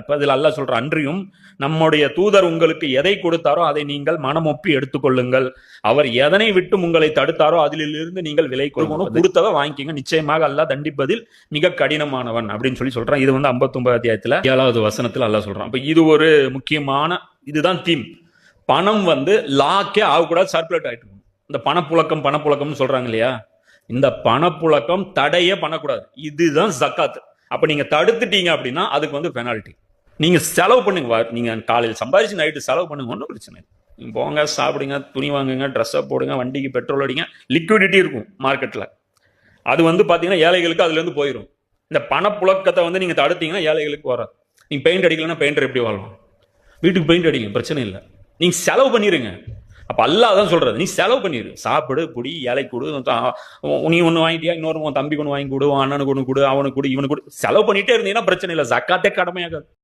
இப்ப இதுல அல்லாஹ் சொல்ற அன்றியும் நம்முடைய தூதர் உங்களுக்கு எதை கொடுத்தாரோ அதை நீங்கள் மனமொப்பி எடுத்துக்கொள்ளுங்கள். அவர் எதனை விட்டு உங்களை தடுத்தாரோ அதிலிருந்து நீங்கள் விலை கொள்ளணும் கொடுத்ததை வாங்கிக்கங்க. நிச்சயமாக அல்லாஹ் தண்டிப்பதில் மிக கடினமானவன் அப்படின்னு சொல்லி சொல்றான். இது வந்து 59 அத்தியாயத்துல ஏழாவது வசனத்துல அல்லாஹ் சொல்றான். அப்ப இது ஒரு முக்கியமான இதுதான் தீம். பணம் வந்து லாக்கே ஆகக்கூடாது சர்க்குலேட் ஆயிட்டு இருக்கணும். இந்த பணப்புழக்கம் பணப்புழக்கம்னு சொல்றாங்க இல்லையா? இந்த பணப்புழக்கம் தடையே பண்ணக்கூடாது. இதுதான் ஜக்காத் அப்ப நீங்க தடுத்துட்டீங்க அப்படின்னா அதுக்கு வந்து பெனால்ட்டி நீங்க செலவு பண்ணுங்க நீங்கள் நீங்க காலையில் சம்பாதிச்சு நைட்டு செலவு பண்ணுங்க ஒன்றும் பிரச்சனை இல்லை. போங்க சாப்பிடுங்க துணி வாங்குங்க ட்ரெஸ்ஸை போடுங்க வண்டிக்கு பெட்ரோல் அடிங்க லிக்விடிட்டி இருக்கும் மார்க்கெட்டில் அது வந்து பார்த்தீங்கன்னா ஏழைகளுக்கு அதுலேருந்து போயிடும் இந்த பணப்புழக்கத்தை வந்து நீங்கள் தடுத்தீங்கன்னா ஏழைகளுக்கு வராது. நீங்கள் பெயிண்ட் அடிக்கலன்னா பெயிண்டர் எப்படி வாழலாம் வீட்டுக்கு பெயிண்ட் அடிங்க பிரச்சனை இல்லை. நீங்கள் செலவு பண்ணிடுங்க அப்போ அல்லா தான் சொல்கிறது நீ செலவு பண்ணிடு சாப்பிடு குடி ஏழை கொடு நீ ஒன்று வாங்கிட்டியா? இன்னொரு உன் தம்பிக்கு ஒன்று வாங்கி கொடு அண்ணனுக்கு ஒன்று கொடு அவனுக்கு கொடு இவனுக்கு கொடு. செலவு பண்ணிட்டே இருந்தீங்கன்னா பிரச்சனை இல்லை. ஜக்காட்டே கடமையாகாது.